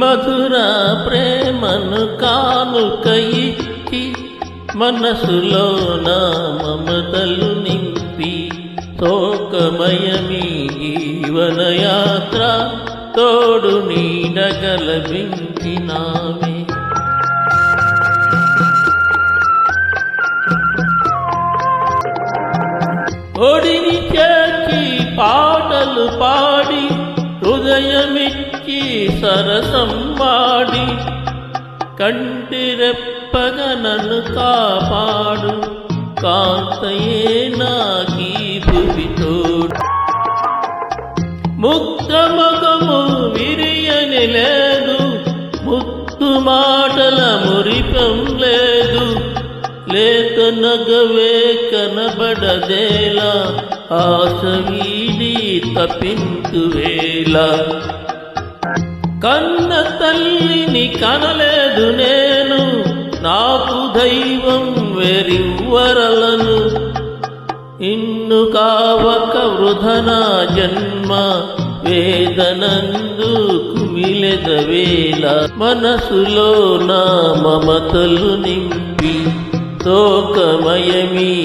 మధుర ప్రేమను కానుక ఇచ్చి మనసులో నా మమతలు నింపి శోకమయమీ జీవనయాత్ర తోడు నీడగలబించినామే ఒడిని చేర్చి పాటలు పాడు హృదయమిచ్చి సరసంబాడి కంటిరెప్పగనను కాపాడు కాంతయే నాకీ భువి తోడు. ముక్త విరియని లేదు ముత్తు మాటల మురిపం లేదు లేత నగవే కనబడదేలా ఆశవీడి వీడి వేళ. కన్న తల్లిని కనలేదు నేను నాకు దైవం వెరివరలను ఇన్ను కావక వృధనా జన్మ వేదనందు కుమిలెద వేళ. మనసులో నా మమతలు నింపి శోకమయమీ